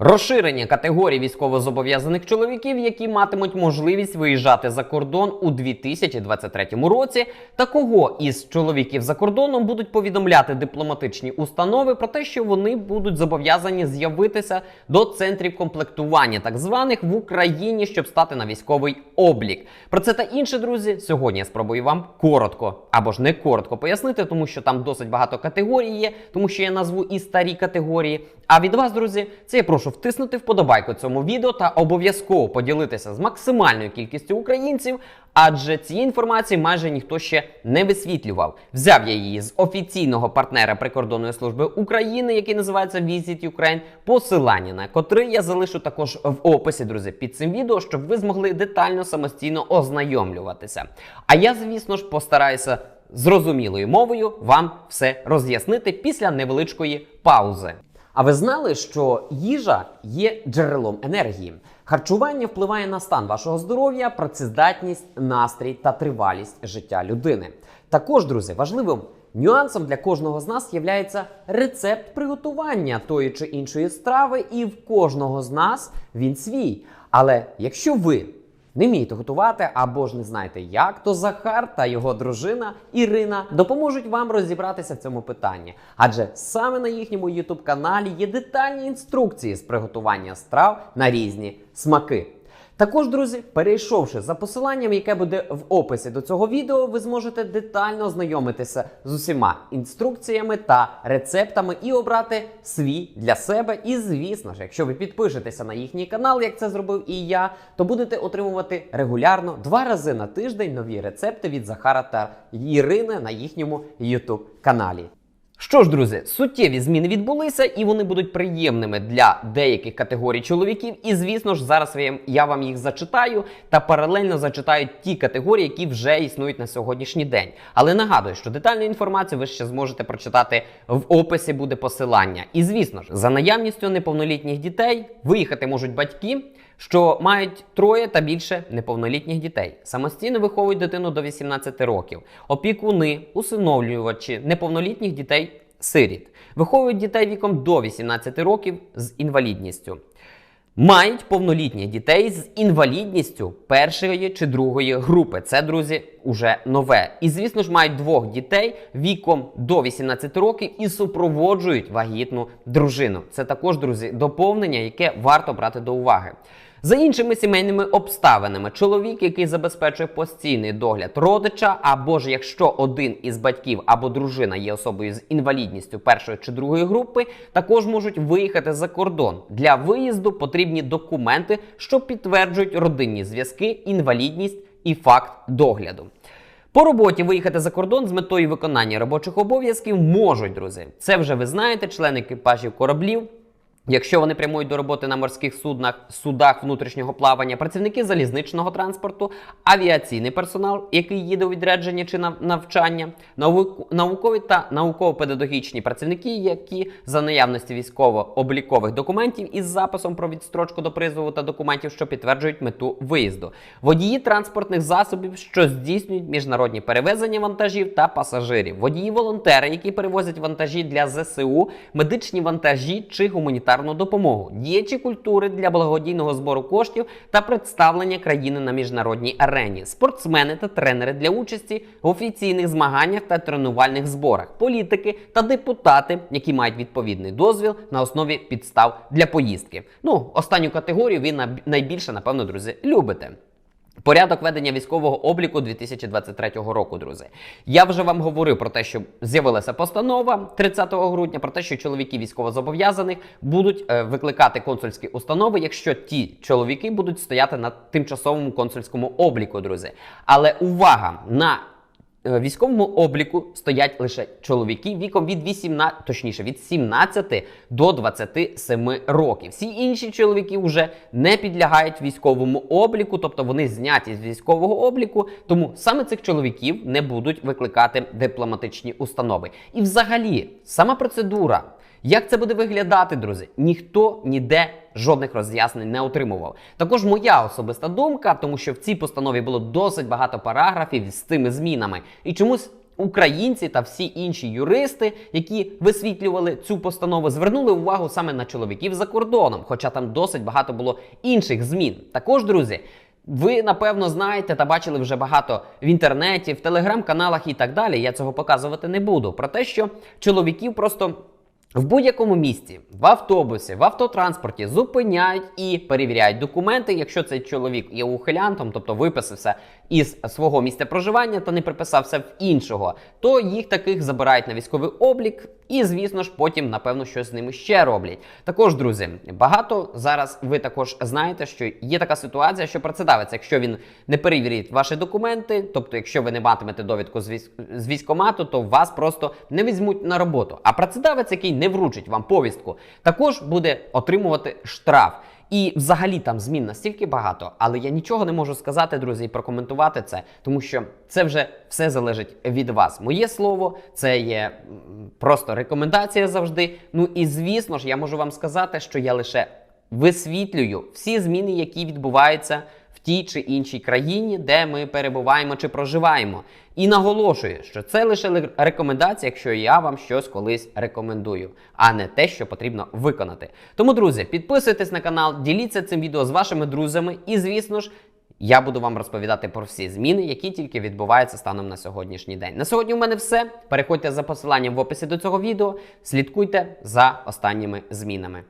Розширення категорії військовозобов'язаних чоловіків, які матимуть можливість виїжджати за кордон у 2023 році, та кого із чоловіків за кордоном будуть повідомляти дипломатичні установи про те, що вони будуть зобов'язані з'явитися до центрів комплектування, так званих в Україні, щоб стати на військовий облік. Про це та інше, друзі, сьогодні я спробую вам коротко або ж не коротко пояснити, тому що там досить багато категорій є, тому що я назву і старі категорії. А від вас, друзі, це я прошу втиснути вподобайку цьому відео та обов'язково поділитися з максимальною кількістю українців, адже цієї інформації майже ніхто ще не висвітлював. Взяв я її з офіційного партнера прикордонної служби України, який називається Visit Ukraine, посилання на котрий я залишу також в описі, друзі, під цим відео, щоб ви змогли детально самостійно ознайомлюватися. А я, звісно ж, постараюся зрозумілою мовою вам все роз'яснити після невеличкої паузи. А ви знали, що їжа є джерелом енергії? Харчування впливає на стан вашого здоров'я, працездатність, настрій та тривалість життя людини. Також, друзі, важливим нюансом для кожного з нас є рецепт приготування тої чи іншої страви, і в кожного з нас він свій. Але якщо ви не вмієте готувати або ж не знаєте як, то Захар та його дружина Ірина допоможуть вам розібратися в цьому питанні. Адже саме на їхньому youtube каналі є детальні інструкції з приготування страв на різні смаки. Також, друзі, перейшовши за посиланням, яке буде в описі до цього відео, ви зможете детально ознайомитися з усіма інструкціями та рецептами і обрати свій для себе. І звісно ж, якщо ви підпишетеся на їхній канал, як це зробив і я, то будете отримувати регулярно два рази на тиждень нові рецепти від Захара та Ірини на їхньому youtube каналі. Що ж, друзі, суттєві зміни відбулися, і вони будуть приємними для деяких категорій чоловіків. І звісно ж, зараз я- вам їх зачитаю та паралельно зачитаю ті категорії, які вже існують на сьогоднішній день. Але нагадую, що детальну інформацію ви ще зможете прочитати в описі буде посилання. І звісно ж, за наявністю неповнолітніх дітей виїхати можуть батьки. Що мають троє та більше неповнолітніх дітей, самостійно виховують дитину до 18 років, опікуни, усиновлювачі неповнолітніх дітей сиріт, виховують дітей віком до 18 років з інвалідністю. Мають повнолітніх дітей з інвалідністю першої чи другої групи. Це, друзі, уже нове. І, звісно ж, мають двох дітей віком до 18 років і супроводжують вагітну дружину. Це також, друзі, доповнення, яке варто брати до уваги. За іншими сімейними обставинами, чоловік, який забезпечує постійний догляд родича, або ж якщо один із батьків або дружина є особою з інвалідністю першої чи другої групи, також можуть виїхати за кордон. Для виїзду потрібні документи, що підтверджують родинні зв'язки, інвалідність і факт догляду. По роботі виїхати за кордон з метою виконання робочих обов'язків можуть, друзі. Це вже ви знаєте, члени екіпажів кораблів. Якщо вони прямують до роботи на морських суднах, судах внутрішнього плавання, працівники залізничного транспорту, авіаційний персонал, який їде у відрядження чи на навчання, наукові та науково-педагогічні працівники, які за наявності військово-облікових документів із записом про відстрочку до призову та документів, що підтверджують мету виїзду, водії транспортних засобів, що здійснюють міжнародні перевезення вантажів та пасажирів, водії-волонтери, які перевозять вантажі для ЗСУ, медичні вантажі чи гуманітарну допомогу, діячі культури для благодійного збору коштів та представлення країни на міжнародній арені, спортсмени та тренери для участі в офіційних змаганнях та тренувальних зборах, політики та депутати, які мають відповідний дозвіл на основі підстав для поїздки. Ну, останню категорію ви найбільше, напевно, друзі, любите. Порядок ведення військового обліку 2023 року, друзі. Я вже вам говорив про те, що з'явилася постанова 30 грудня, про те, що чоловіки військовозобов'язаних будуть е, викликати консульські установи, якщо ті чоловіки будуть стояти на тимчасовому консульському обліку, друзі. Але увага на військовому обліку стоять лише чоловіки віком від 18, точніше від 17 до 27 років. Всі інші чоловіки вже не підлягають військовому обліку, тобто вони зняті з військового обліку, тому саме цих чоловіків не будуть викликати дипломатичні установи. І взагалі, сама процедура. Як це буде виглядати, друзі? Ніхто ніде жодних роз'яснень не отримував. Також моя особиста думка, тому що в цій постанові було досить багато параграфів з цими змінами. І чомусь українці та всі інші юристи, які висвітлювали цю постанову, звернули увагу саме на чоловіків за кордоном, хоча там досить багато було інших змін. Також, друзі. Ви напевно знаєте та бачили вже багато в інтернеті, в телеграм-каналах і так далі. Я цього показувати не буду. Про те, що чоловіків просто в будь-якому місці, в автобусі, в автотранспорті зупиняють і перевіряють документи, якщо цей чоловік є ухилянтом, тобто виписався із свого місця проживання та не приписався в іншого, то їх таких забирають на військовий облік, і, звісно ж, потім, напевно, щось з ними ще роблять. Також, друзі, багато зараз ви також знаєте, що є така ситуація, що працедавець, якщо він не перевірить ваші документи, тобто, якщо ви не матимете довідку з військ з військкомату, то вас просто не візьмуть на роботу. А працедавець, який не вручить вам повістку, також буде отримувати штраф. І взагалі там змін настільки багато, але я нічого не можу сказати, друзі, і прокоментувати це, тому що це вже все залежить від вас. Моє слово, це є просто рекомендація завжди. Ну і звісно ж, я можу вам сказати, що я лише висвітлюю всі зміни, які відбуваються тій чи іншій країні, де ми перебуваємо чи проживаємо. І наголошую, що це лише рекомендація, якщо я вам щось колись рекомендую, а не те, що потрібно виконати. Тому, друзі, підписуйтесь на канал, діліться цим відео з вашими друзями, і, звісно ж, я буду вам розповідати про всі зміни, які тільки відбуваються станом на сьогоднішній день. На сьогодні у мене все. Переходьте за посиланням в описі до цього відео, слідкуйте за останніми змінами.